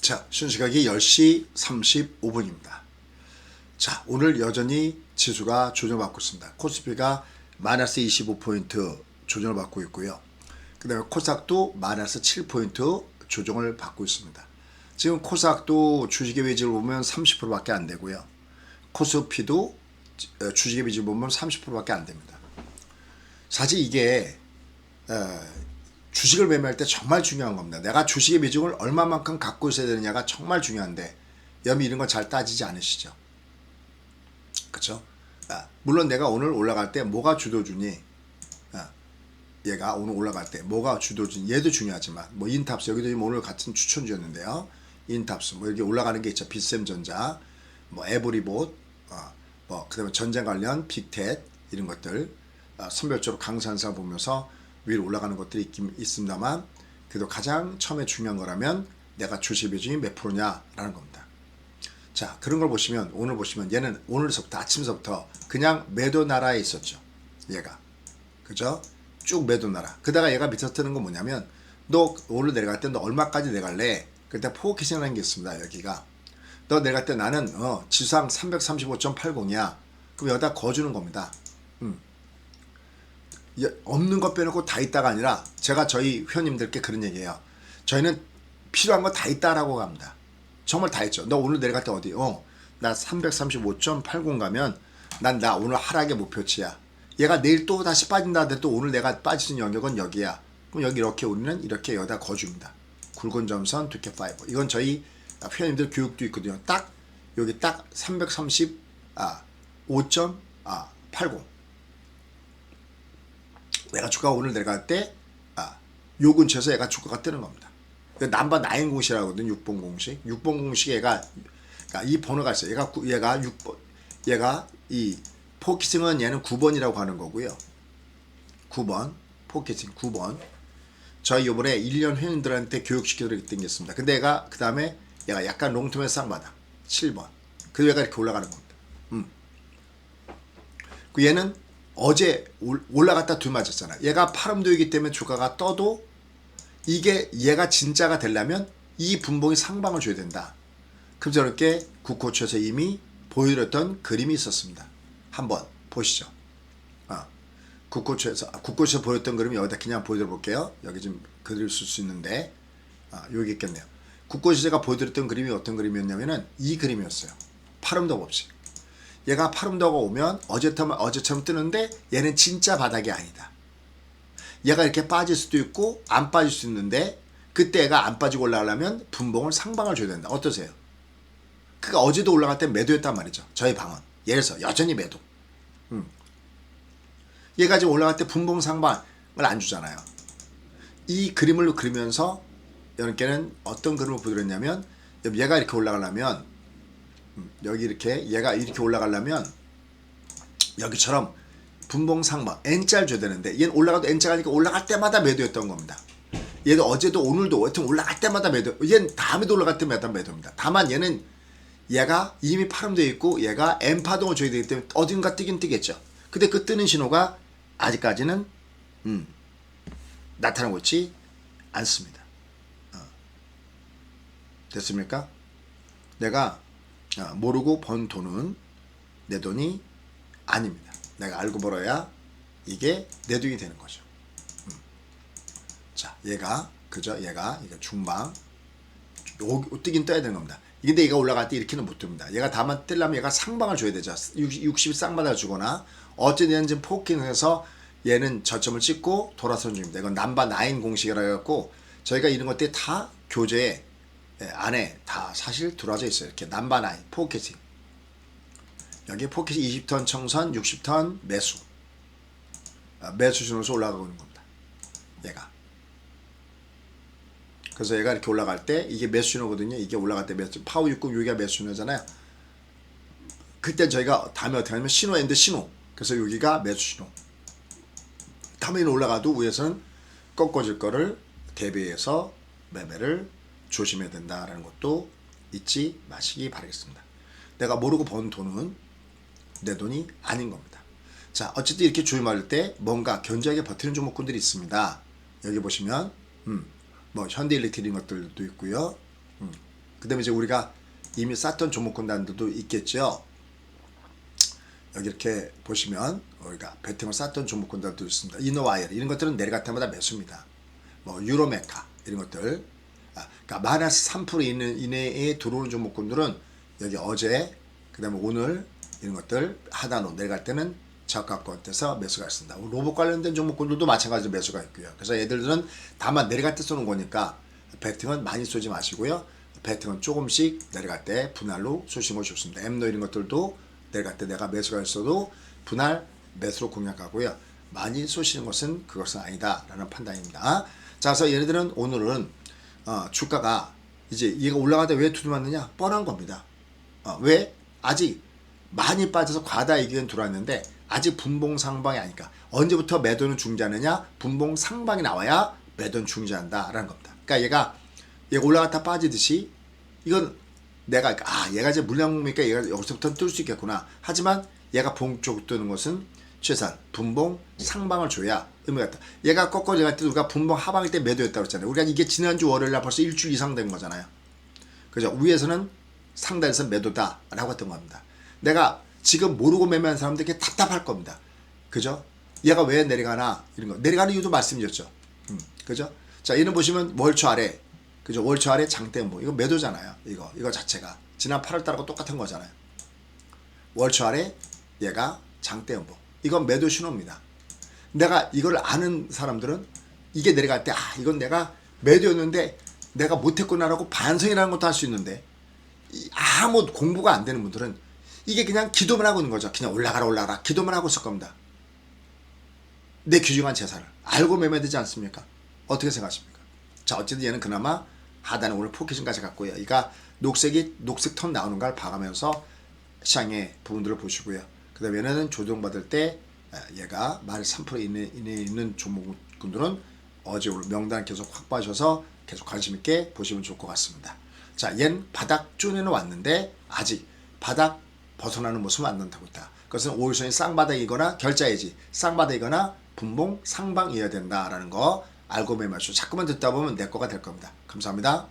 자, 현시각이 10시 35분입니다. 자, 오늘 여전히 지수가 조정을 받고 있습니다. 코스피가 마이너스 25포인트 조정을 받고 있고요. 그 다음에 코스닥도 마이너스 7포인트 조정을 받고 있습니다. 지금 코스닥도 주식의 매집을 보면 30%밖에 안 되고요. 코스피도 어, 주식의 매집을 보면 30%밖에 안 됩니다. 사실 이게 어, 주식을 매매할 때 정말 중요한 겁니다. 내가 주식의 비중을 얼마만큼 갖고 있어야 되느냐가 정말 중요한데 여러분 이런 거 잘 따지지 않으시죠? 그렇죠? 아, 물론 내가 오늘 올라갈 때 뭐가 주도주니 아, 얘가 오늘 올라갈 때 뭐가 주도주니 얘도 중요하지만 뭐 인탑스 여기도 오늘 같은 추천주였는데요. 인탑스 뭐 여기 올라가는 게 있죠. 빗셈전자 뭐 에브리봇 어, 뭐 그 다음에 전쟁 관련 빅텟 이런 것들 아, 선별적으로 강산사 보면서 위로 올라가는 것들이 있긴 있습니다만 그래도 가장 처음에 중요한 거라면 내가 주식 비중이 몇 프로냐라는 겁니다. 자 그런 걸 보시면 오늘 보시면 얘는 오늘서부터 아침서부터 그냥 매도 나라에 있었죠. 얘가 그죠? 쭉 매도 나라. 그다가 얘가 밑에서 뜨는 건 뭐냐면 너 오늘 내려갈 때 너 얼마까지 내갈래? 그때 포켓이라는 게 있습니다. 여기가 너 내려갈 때 나는 어, 지수상 335.80이야. 그럼 여기다 거주는 겁니다. 여- 없는 것 빼놓고 다 있다가 아니라 제가 저희 회원님들께 그런 얘기해요. 저희는 필요한 거 다 있다라고 갑니다. 정말 다 있죠. 너 오늘 내려갈 때 어디? 어, 나 335.80 가면 난 나 오늘 하락의 목표치야. 얘가 내일 또 다시 빠진다 하더라도 또 오늘 내가 빠지는 영역은 여기야. 그럼 여기 이렇게 우리는 이렇게 여기다 거줍니다. 굵은 점선 두께 파이버. 이건 저희 회원님들 교육도 있거든요. 딱 여기 딱 330, 아, 5.80. 내가 주가가 오늘 내려갈 때, 아, 요 근처에서 얘가 주가가 뜨는 겁니다. 그 남바 나인 공식이라고 하거든요. 6번 공식. 6번 공식 얘가, 그러니까 이 번호가 있어요. 얘가, 구- 얘가 6번, 얘가 이 포키싱은 얘는 9번이라고 하는 거고요. 9번. 포키싱 9번. 저희 요번에 1년 회원들한테 교육시켜드리기 땡겼습니다. 근데 얘가, 그 다음에 얘가 약간 롱텀의 쌍바닥. 7번. 그 얘가 이렇게 올라가는 겁니다. 그 얘는 어제 올- 올라갔다 두 맞았잖아. 얘가 파름도이기 때문에 주가가 떠도 이게 얘가 진짜가 되려면 이 분봉이 상방을 줘야 된다. 그럼 저렇게 국고초에서 이미 보여드렸던 그림이 있었습니다. 한번 보시죠. 아, 국고초에서 아, 국고초에서 보였던 그림이 여기다 그냥 보여드려 볼게요. 여기 좀 그릴 수 있는데 아, 여기 있겠네요. 국고초에서 제가 보여드렸던 그림이 어떤 그림이었냐면은 이 그림이었어요. 파름도 없이. 얘가 파름도가 오면 어제처럼 어제처럼 뜨는데 얘는 진짜 바닥이 아니다. 얘가 이렇게 빠질 수도 있고 안 빠질 수 있는데 그때 얘가 안 빠지고 올라가려면 분봉을 상방을 줘야 된다. 어떠세요? 그가 어제도 올라갈 때 매도했단 말이죠. 저희 방은 예를 들어서 여전히 매도. 음. 얘가 지금 올라갈 때 분봉 상방을 안 주잖아요. 이 그림을 그리면서 여러분께는 어떤 그림을 보여드렸냐면 얘가 이렇게 올라가려면 여기 이렇게 얘가 이렇게 올라가려면 여기처럼 분봉 상방 N자를 줘야 되는데 얘는 올라가도 N자 가니까 올라갈 때마다 매도였던 겁니다. 얘도 어제도 오늘도 하여튼 올라갈 때마다 매도 얘는 다음에도 올라갈 때마다 매도입니다. 다만 얘는 얘가 이미 파름되어 있고 얘가 M 파동을 줘야 되기 때문에 어딘가 뜨긴 뜨겠죠. 근데 그 뜨는 신호가 아직까지는 음, 나타나고 있지 않습니다. 어. 됐습니까? 내가 아, 모르고 번 돈은 내 돈이 아닙니다. 내가 알고 벌어야 이게 내 돈이 되는 거죠. 음. 자, 얘가 그죠? 얘가 이거 중방 요, 뜨긴 떠야 되는 겁니다. 근데 얘가 올라갈 때 이렇게는 못 뜹니다. 얘가 다만 뜨려면 얘가 상방을 줘야 되죠. 60, 쌍바닥을 주거나 지금 포킹해서 얘는 저점을 찍고 돌아서는 중입니다. 이건 남바 나인 공식이라 해갖고 저희가 이런 것들이 다 교재에 예, 안에 다 사실 들어와져 있어요. 이렇게 남바 나인 포켓팅. 여기 포켓 20턴 청선, 60턴 매수. 아, 매수 신호에서 올라가고 있는 겁니다. 얘가. 그래서 얘가 이렇게 올라갈 때 이게 매수 신호거든요. 이게 올라갈 때 매수 파워 60 여기가 매수 신호잖아요. 그때 저희가 다음에 어떻게 하냐면 신호 앤드 신호. 그래서 여기가 매수 신호. 다음에 올라가도 위에서는 꺾어질 거를 대비해서 매매를 조심해야 된다라는 것도 잊지 마시기 바라겠습니다. 내가 모르고 번 돈은 내 돈이 아닌 겁니다. 자, 어쨌든 이렇게 조임할 때 뭔가 견제하게 버티는 종목군들이 있습니다. 여기 보시면 음, 뭐 현대 일렉트릭 것들도 있고요. 음, 그 다음에 이제 우리가 이미 쌌던 종목군단들도 있겠죠. 여기 이렇게 보시면 우리가 베팅을 쌌던 종목군단도 있습니다. 이노와이어 이런 것들은 내려갈 때마다 매수입니다. 뭐 유로메카 이런 것들 아, 그러니까 마이너스 3% 이내, 이내에 들어오는 종목군들은 여기 어제 그 다음에 오늘 이런 것들 하단으로 내려갈 때는 저가권에서 매수가 있습니다. 로봇 관련된 종목군들도 마찬가지로 매수가 있고요. 그래서 얘들은 다만 내려갈 때 쏘는 거니까 베팅은 많이 쏘지 마시고요. 베팅은 조금씩 내려갈 때 분할로 쏘시는 것이 좋습니다. 엠노 이런 것들도 내려갈 때 내가 매수가 있어도 분할 매수로 공략하고요. 많이 쏘시는 것은 그것은 아니다라는 판단입니다. 자, 그래서 예를 들은 오늘은 어, 주가가 이제 얘가 올라가다 왜 두드맞느냐? 뻔한 겁니다. 어, 왜? 아직 많이 빠져서 과다 이익은 들어왔는데 아직 분봉 상방이 아니까 언제부터 매도는 중지하느냐? 분봉 상방이 나와야 매도는 중지한다라는 겁니다. 그러니까 얘가 얘가 올라갔다 빠지듯이 이건 내가 아 얘가 이제 물량이니까 얘가 여기서부터 뜰수 있겠구나. 하지만 얘가 봉 쪽 뜨는 것은 최소한 분봉 상방을 줘야 있다. 얘가 꺾어 내갈 때 우리가 분봉 하방일 때 매도했다고 했잖아요. 우리가 이게 지난주 월요일 날 벌써 일주일 이상 된 거잖아요. 그죠? 위에서는 상단에서 매도다라고 했던 겁니다. 내가 지금 모르고 매매한 사람들에게 답답할 겁니다. 그죠? 얘가 왜 내려가나 이런 거 내려가는 이유도 말씀드렸죠. 음, 그죠? 자, 얘는 보시면 월초 아래 그죠? 월초 아래 장대모 이거 매도잖아요. 이거 이거 자체가 지난 8월 달하고 똑같은 거잖아요. 월초 아래 얘가 장대음보 이건 매도 신호입니다. 내가 이걸 아는 사람들은 이게 내려갈 때 아 이건 내가 매도였는데 내가 못했구나라고 반성이라는 것도 할 수 있는데 이 아무 공부가 안 되는 분들은 이게 그냥 기도만 하고 있는 거죠. 그냥 올라가라 올라가라 기도만 하고 있을 겁니다. 내 귀중한 재산을 알고 매매되지 않습니까? 어떻게 생각하십니까? 자 어쨌든 얘는 그나마 하단에 오늘 포켓신까지 갔고요. 이가 녹색이 녹색 톤 나오는 걸 봐가면서 시장의 부분들을 보시고요. 그 다음에 얘는 조정받을 때 아, 얘가 말3% 이내, 이내에 있는 종목군들은 어제 오늘 명단 계속 확보하셔서 계속 관심 있게 보시면 좋을 것 같습니다. 자, 얜 바닥 쪼내는 왔는데 아직 바닥 벗어나는 모습은 안 나타나고 있다. 그것은 5일선이 쌍바닥이거나 결자해지, 쌍바닥이거나 분봉 상방이어야 된다라는 거 알고 매매하시고 자꾸만 듣다 보면 내 거가 될 겁니다. 감사합니다.